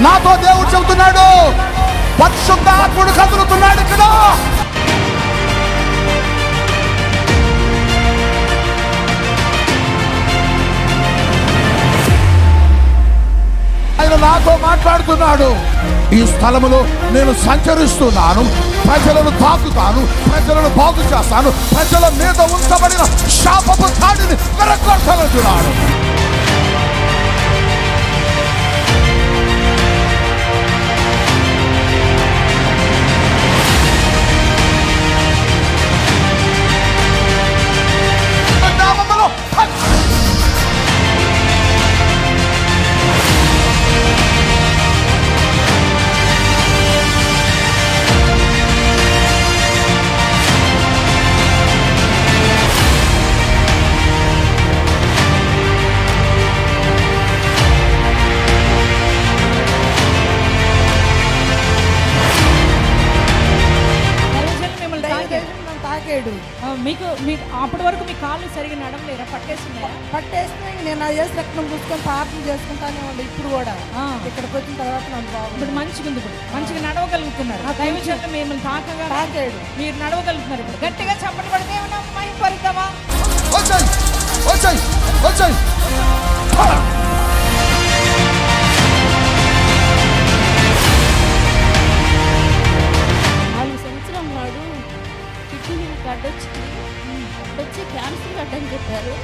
నాతో దేవుడు చెబుతున్నాడు. పరిశుద్ధాత్ముడు కదులుతున్నాడు ఇక్కడ. ఆయన నాతో మాట్లాడుతున్నాడు. ఈ స్థలములో నేను సంచరిస్తున్నాను. ప్రజలను తాకుతాను. ప్రజలను బాగు చేస్తాను. ప్రజల మీద ఉంచబడిన శాపపు తాడిని వెరగొట్టనున్నాడు చేసుకుంటానే ఉండే ఇప్పుడు కూడా. ఇక్కడికి వచ్చిన తర్వాత నాకు బాగుంది ఇప్పుడు మంచిగా ఉంది ఇప్పుడు. మంచిగా నడవగలుగుతున్నారు. ఆ దైవజనులు మిమ్మల్ని తాకగా తాకాడు. మీరు నడవగలుగుతున్నారు ఇప్పుడు. గట్టిగా చప్పటి పడితే ఏమన్నా మహిపరుద్దామా వచ్చాయి! వచ్చాయి! వచ్చాయి! వచ్చి క్యాన్సర్ గడ్డ అని చెప్పారు.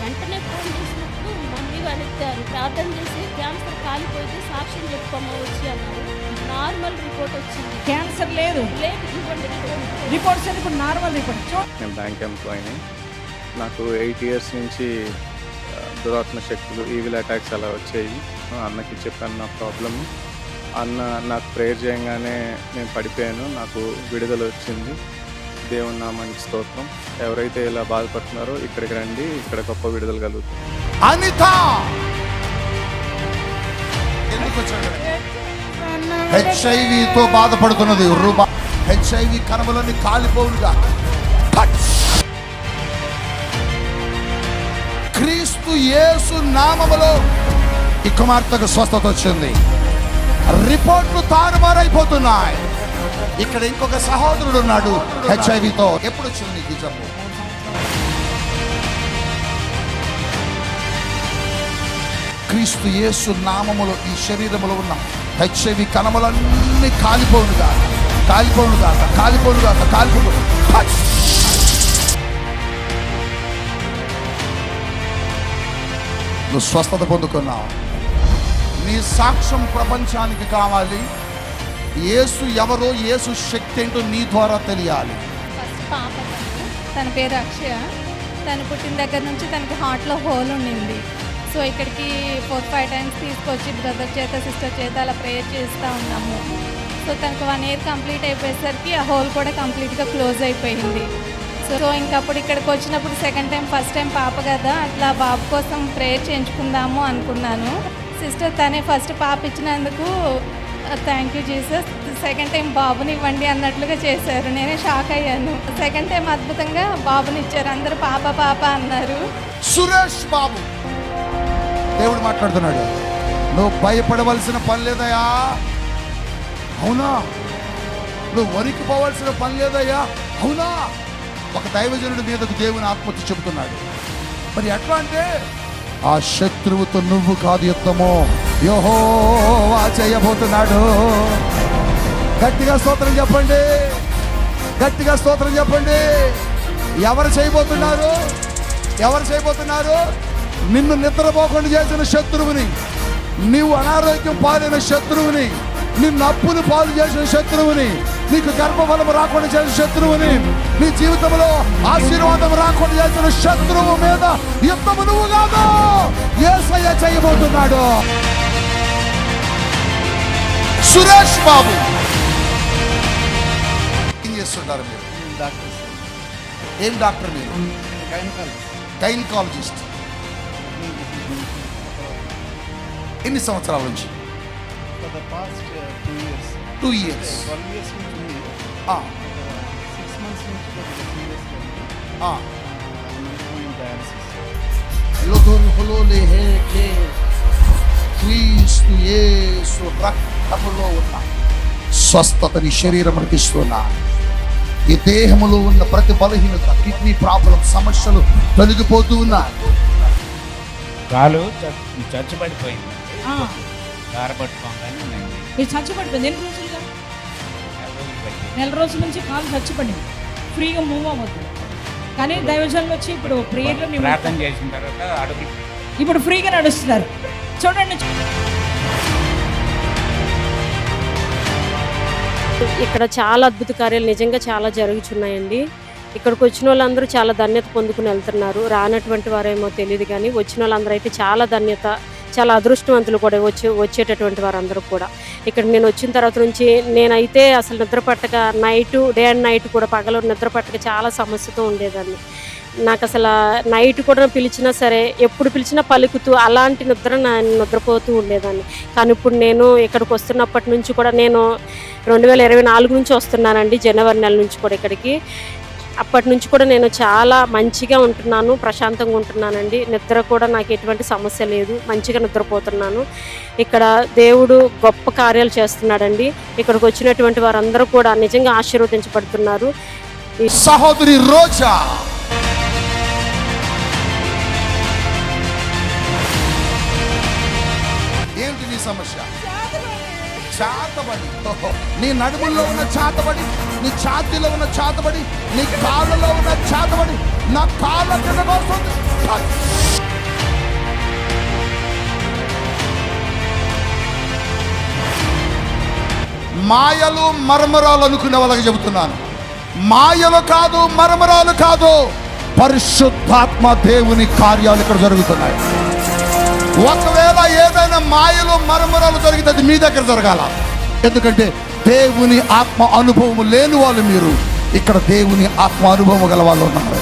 వెంటనే ఫోన్ చేసినప్పుడు మమ్మీ వాళ్ళు ఎత్తారు ప్రార్థన చేసి క్యాన్సర్ కాలిపోతే సాక్ష్యం చెప్పుకోమా వచ్చి అన్నారు. నార్మల్ రిపోర్ట్ వచ్చింది. క్యాన్సర్ లేదు. లేదు ఇవ్వండి రిపోర్ట్ రిపోర్ట్స్ ఇప్పుడు నార్మల్ రిపోర్ట్? నేను బ్యాంక్ ఎంప్లాయీని. నాకు ఎయిట్ ఇయర్స్ నుంచి దురాత్మ శక్తులు ఈవిల్ అటాక్స్ అలా వచ్చాయి. అన్నకి చెప్పాను నా ప్రాబ్లమ్ అన్న నాకు ప్రేయర్ చేయగానే నేను పడిపోయాను. నాకు విడుదల వచ్చింది. దేవుని నామానికి స్తోత్రం. ఎవరైతే ఇలా బాధపడుతున్నారో ఇక్కడికి రండి ఇక్కడ గొప్ప విడుదల కలుగుతుంది. అనిత! హెచ్ఐవితో బాధపడుతున్నది రూబా హెచ్ఐవి కణములన్నీ కాలిపోవుగా Touch. క్రీస్తు యేసు నామములో ఈ కుమార్తెకు స్వస్థత వచ్చింది. రిపోర్ట్లు తారుమారైపోతున్నాయి. ఇక్కడ ఇంకొక సహోదరుడు ఉన్నాడు హెచ్ఐవితో. ఎప్పుడు వచ్చింది నీకు జబ్బు? క్రీస్తు యేసు నామములో ఈ శరీరములో ఉన్న హెచ్ఐవి కణములన్నీ కాక కాలిపోను కాక కాలిపోను Touch! నువ్వు స్వస్థత పొందుకున్నావు. నీ సాక్ష్యం ప్రపంచానికి కావాలి. యేసు ఎవరో యేసు శక్తి ఏంటో నీ ద్వారా తెలియాలి. ఫస్ట్ పాప తను. తన పేరు అక్షయ. తను పుట్టిన దగ్గర నుంచి తనకి హార్ట్లో హోల్ ఉండింది. సో ఇక్కడికి ఫోర్ ఫైవ్ టైమ్స్ తీసుకొచ్చి బ్రదర్ చేత సిస్టర్ చేత అలా ప్రేయర్ చేస్తూ ఉన్నాము. సో తనకు వన్ ఇయర్ కంప్లీట్ అయిపోయేసరికి ఆ హోల్ కూడా కంప్లీట్గా క్లోజ్ అయిపోయింది. సో ఇంకప్పుడు ఇక్కడికి వచ్చినప్పుడు సెకండ్ టైం ఫస్ట్ టైం పాప కదా అట్లా బాబు కోసం ప్రేయర్ చేయించుకుందాము అనుకున్నాను. సిస్టర్ తనే ఫస్ట్ పాప ఇచ్చినందుకు thank you Jesus second time బాబుని ఇవ్వండి అన్నట్లుగా చేశారు. నేనే షాక్ అయ్యాను. సెకండ్ టైం అద్భుతంగా బాబుని ఇచ్చారు. అందరూ పాప పాప అన్నారు. సురేష్ బాబు. దేవుడు మాట్లాడుతున్నాడు. నువ్వు భయపడవలసిన పని లేదయా అవునా? నువ్వు వణికిపోవలసిన పని లేదయ్యా. అవునా? ఒక దైవజనుడి మీదకు దేవుని ఆత్మహత్య చెబుతున్నాడు. మరి ఎట్లా అంటే ఆ శత్రువుతో నువ్వు కాదు యుద్ధము. యోహో చేయబోతున్నాడు. గట్టిగా స్తోత్రం చెప్పండి. గట్టిగా స్తోత్రం చెప్పండి. ఎవరు చేయబోతున్నారు? ఎవరు చేయబోతున్నారు? నిన్ను నిద్రపోకుండా చేసిన శత్రువుని నీవు అనారోగ్యం పాలైన శత్రువుని నిన్ను అప్పులు పాలు చేసిన శత్రువుని నీకు గర్భఫలం రాకుండా చేసిన శత్రువుని నీ జీవితంలో ఆశీర్వాదం రాకుండా చేసిన శత్రువు మీద యుద్ధము నువ్వు కాదు. ఏసయ్య చేయబోతున్నాడు. సురేష్ బాబు. ఏం చేస్తుంటారు మీరు? డాక్టర్ ఏం డాక్టర్ మీరు? గైనకాలజిస్ట్. ఎన్ని సంవత్సరాల నుంచి? Years two years six months నుంచి ఉంది డయాలసిస్ లోధోన్ హులోలే హే కే క్రీస్తు యేసు రక్తములో ఉన్న స్వస్థతని శరీరమునికి ఇస్తున్నా ఈ దేహములో ఉన్న ప్రతి బలహీనత కిడ్నీ ప్రాబ్లం సమస్యలు తొలగిపోతూ ఉన్నాయి కాలు చ- చచ్చుబడిపోయింది ఆ, దార పట్టుకోగానే నేను మీరు చచ్చిపడిపోయింది. ఎన్ని రోజులు. నెల రోజుల నుంచి కాలు చచ్చిపడింది. ఫ్రీగా మూవ్ అవ్వద్దు. కానీ దైవజనులు వచ్చి ఇప్పుడు ప్రేయర్లో ప్రార్థన చేసిన తర్వాత అడుగులు ఇప్పుడు ఫ్రీగా నడుస్తున్నారు. చూడండి. ఇక్కడ చాలా అద్భుత కార్యాలు నిజంగా చాలా జరుగుతున్నాయండి ఇక్కడికి వచ్చిన వాళ్ళందరూ చాలా ధన్యత పొందుకుని వెళ్తున్నారు. రానటువంటి వారేమో తెలియదు కానీ వచ్చిన వాళ్ళందరూ అయితే చాలా ధన్యత చాలా అదృష్టవంతులు కూడా వచ్చి వచ్చేటటువంటి వారందరూ కూడా. ఇక్కడ నేను వచ్చిన తర్వాత నుంచి నేనైతే అసలు నిద్ర పట్టక నైట్ డే అండ్ నైట్ కూడా పగలు నిద్ర పట్టక చాలా సమస్యతో ఉండేదాన్ని. నాకు అసలు నైట్ కూడా పిలిచినా సరే ఎప్పుడు పిలిచినా పలుకుతూ అలాంటి నిద్ర నేను నిద్రపోతూ ఉండేదాన్ని. కానీ ఇప్పుడు నేను ఇక్కడికి వస్తున్నప్పటి నుంచి కూడా నేను రెండు వేల ఇరవై నాలుగు నుంచి వస్తున్నానండి జనవరి నెల నుంచి కూడా ఇక్కడికి. అప్పటి నుంచి కూడా నేను చాలా మంచిగా ఉంటున్నాను ప్రశాంతంగా ఉంటున్నానండి. నిద్ర కూడా నాకు ఎటువంటి సమస్య లేదు. మంచిగా నిద్రపోతున్నాను. ఇక్కడ దేవుడు గొప్ప కార్యాలు చేస్తున్నాడండి. ఇక్కడికి వచ్చినటువంటి వారందరూ కూడా నిజంగా ఆశీర్వదించబడుతున్నారు. సహోదరి రోజా. ఏంటి నీ సమస్య? చాతబడి. నీ నడుముల్లో ఉన్న చాతబడి నీ ఛాతీలో ఉన్న చాతబడి నీ కాళ్ళలో ఉన్న చాతబడి నా కాళ్ళ కిందకు మాయలు మర్మరాలు అనుకునే వాళ్ళకి చెబుతున్నాను. మాయలు కాదు మర్మరాలు కాదు. పరిశుద్ధాత్మ దేవుని కార్యాలు ఇక్కడ జరుగుతున్నాయి. ఒకవేళ ఏదైనా మాయలు మర్మరాలు జరిగితే అది మీ దగ్గర జరగాల. ఎందుకంటే దేవుని ఆత్మ అనుభవం లేని వాళ్ళు మీరు. ఇక్కడ దేవుని ఆత్మ అనుభవం గల వాళ్ళు ఉన్నారు.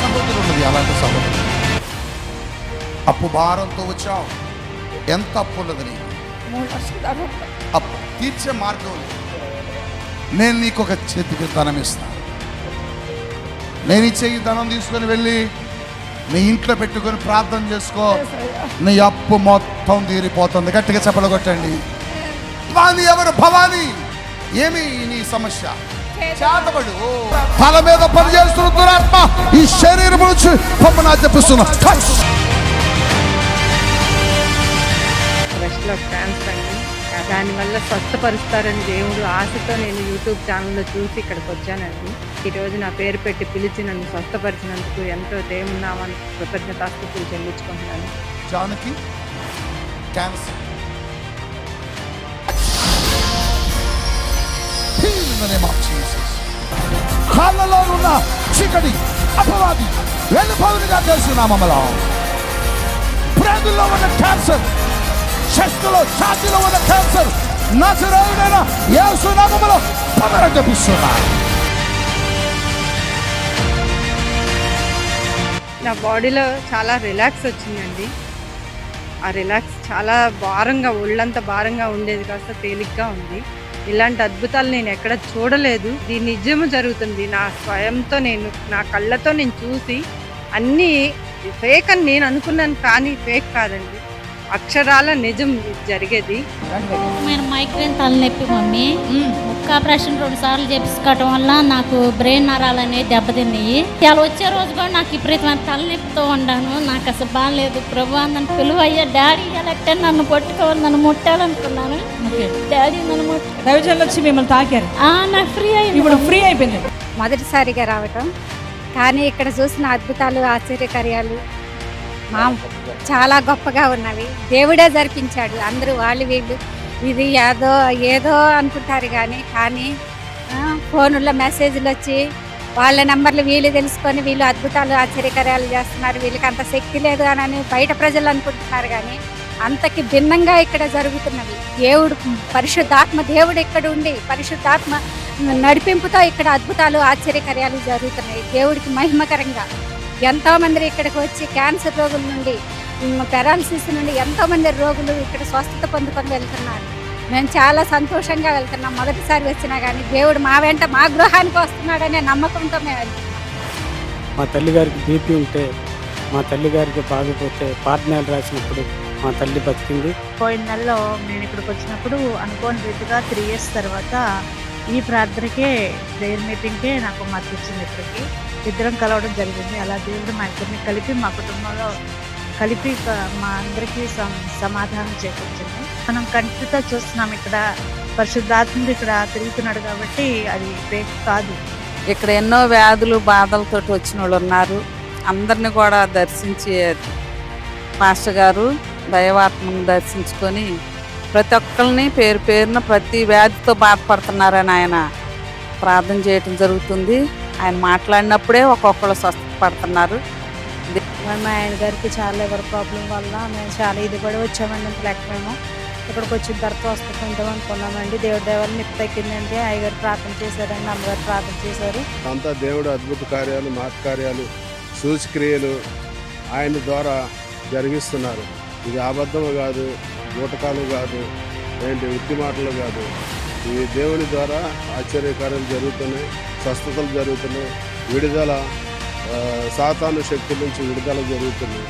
సహోదరుడు అలాంటి అప్పు భారంతో వచ్చావు. ఎంత అప్పు ఉన్నది నీకు? అప్పు తీర్చే మార్గం నేను నీకు ఒక చేతికి ధనం ఇస్తాను నేను ఇచ్చే ఈ ధనం తీసుకొని వెళ్ళి నీ ఇంట్లో పెట్టుకొని ప్రార్థన చేసుకో. నీ అప్పు మొత్తం తీరిపోతుంది. గట్టిగా చెప్పలు కొట్టండి భవాని ఎవరు? భవాని. ఏమి నీ సమస్య? తల మీద పని చేస్తున్న దురాత్మ ఈ శరీరం నుంచి పొమ్మనా చెప్పిస్తున్నా. దానివల్ల స్వస్థపరుస్తారని దేవుడు ఆశతో నేను యూట్యూబ్ ఛానల్లో చూసి ఇక్కడికి వచ్చానండి. ఈరోజు నా పేరు పెట్టి పిలిచి నన్ను స్వస్థపరిచినందుకు ఎంతో దేవున్నామని కృతజ్ఞతాస్తుతులు చెల్లించుకుంటున్నాను. జానకి క్యాన్సర్. కాళ్ళలో ఉన్న చీకటి అపవాది వెళ్ళిపోవునిగా చేస్తున్నామలో ప్రేగుల్లో ఉన్న క్యాన్సర్ చెస్టులో ఛాతీలో ఉన్న క్యాన్సర్. నజరేయుడైన యేసు నామములో పదరం జపిస్తున్నా నా బాడీలో చాలా రిలాక్స్ వచ్చిందండి. ఆ రిలాక్స్ చాలా భారంగా ఒళ్ళంతా భారంగా ఉండేది కాస్త తేలిగ్గా ఉంది. ఇలాంటి అద్భుతాలు నేను ఎక్కడ చూడలేదు. ఇది నిజము జరుగుతుంది. నా స్వయంతో నేను నా కళ్ళతో నేను చూసి అన్నీ ఫేక్ అని నేను అనుకున్నాను కానీ ఫేక్ కాదండి. అక్షరాల నిజం జరిగేది. నేను మైగ్రేన్ తలనొప్పి మమ్మీ. ముక్క ఆపరేషన్ రెండు సార్లు చేపించుకోవటం వల్ల నాకు బ్రెయిన్ నరాలు అనేవి దెబ్బతిన్నాయి. ఇలా వచ్చే రోజు కూడా నాకు విపరీతమైన తలనొప్పితో ఉన్నాను నాకు అసలు బాగాలేదు. ప్రభు నన్ను పిలువయ్యా డాడీ ఎలక్టే నన్ను పట్టుకోవాలి నన్ను ముట్టాలనుకున్నాను. డాడీ నన్ను ముట్ట. దైవజనులు వచ్చి మిమ్మల్ని తాకారు. ఆ, నాకు ఫ్రీ అయింది ఇప్పుడు ఫ్రీ అయిపోయింది మొదటిసారిగా రావటం. కానీ ఇక్కడ చూసిన అద్భుతాలు ఆశ్చర్యకార్యాలు మా చాలా గొప్పగా ఉన్నవి. దేవుడే జరిపించాడు. అందరూ వాళ్ళు వీళ్ళు. ఇది ఏదో ఏదో అనుకుంటారు కానీ కానీ ఆ, ఫోనుల్లో మెసేజ్లు వచ్చి వాళ్ళ నెంబర్లు వీళ్ళు తెలుసుకొని వీళ్ళు అద్భుతాలు ఆశ్చర్యకార్యాలు చేస్తున్నారు. వీళ్ళకి అంత శక్తి లేదు అని బయట ప్రజలు అనుకుంటున్నారు కానీ అంతకి భిన్నంగా ఇక్కడ జరుగుతున్నవి. దేవుడు పరిశుద్ధాత్మ దేవుడు ఇక్కడ ఉండి పరిశుద్ధాత్మ నడిపింపుతో ఇక్కడ అద్భుతాలు ఆశ్చర్యకార్యాలు జరుగుతున్నాయి. దేవుడికి మహిమకరంగా ఎంతోమంది ఇక్కడికి వచ్చి క్యాన్సర్ రోగుల నుండి పెరాలసిస్ నుండి ఎంతో మంది రోగులు ఇక్కడ స్వస్థత పొందుకొని వెళ్తున్నారు. మేము చాలా సంతోషంగా వెళ్తున్నాం. మొదటిసారి వచ్చినా కానీ దేవుడు మా వెంట మా గృహానికి వస్తున్నాడనే నమ్మకంతో మేము వెళ్తున్నాం. మా తల్లిగారికి బీపీ ఉంటే మా తల్లి గారికి బాగిపోతే పాటనాలు రాసినప్పుడు మా తల్లి బతికింది. పోయిన నెలలో నేను ఇక్కడికి వచ్చినప్పుడు అనుకోని రీతిగా త్రీ ఇయర్స్ తర్వాత ఈ ప్రార్థనకే ప్రేయర్ మీటింగ్కే నాకు మద్దతు వచ్చింది ఇక్కడికి. ఇద్దరం కలవడం జరిగింది. అలా దేవుడు మా ఇద్దరిని కలిపి మా కుటుంబంలో కలిపి మా అందరికీ సమాధానం చేకూర్చింది. మనం కంటితో చూస్తున్నాం ఇక్కడ పరిశుద్ధాత్ముడు ఇక్కడ తిరుగుతున్నాడు కాబట్టి అది ఫేక్ కాదు. ఇక్కడ ఎన్నో వ్యాధులు బాధలతో వచ్చిన వాళ్ళు ఉన్నారు. అందరిని కూడా దర్శించి మాస్టర్ గారు దైవాత్మను దర్శించుకొని ప్రతి ఒక్కరిని పేరు పేరున ప్రతి వ్యాధితో బాధపడుతున్నారని ఆయన ప్రార్థన చేయటం జరుగుతుంది. ఆయన మాట్లాడినప్పుడే ఒక్కొక్కరు స్వస్థపడుతున్నారు. మా ఆయన గారికి చాలా లివర్ ప్రాబ్లం వల్ల మేము చాలా ఇది కూడా వచ్చామండి ఇంత మేము. ఇక్కడికి వచ్చిన తర్వాత వస్తుంటాం అనుకున్నామండి. దేవుడి దేవాలని నిప్పు తగ్గిందండి. అయ్యగారు ప్రార్థన చేశారండి అమ్మగారు ప్రార్థన చేశారు. అంతా దేవుడు అద్భుత కార్యాలు కార్యాలు సూచక్రియలు ఆయన ద్వారా జరిగిస్తున్నారు. ఇది అబద్ధము కాదు బూటకాలు కాదు ఏంటి ఉత్తి మాటలు కాదు. ఈ దేవుని ద్వారా ఆశ్చర్యకార్యాలు జరుగుతున్నాయి స్వస్థతలు జరుగుతున్నాయి విడుదల సాతాను శక్తి నుంచి విడుదల జరుగుతుంది.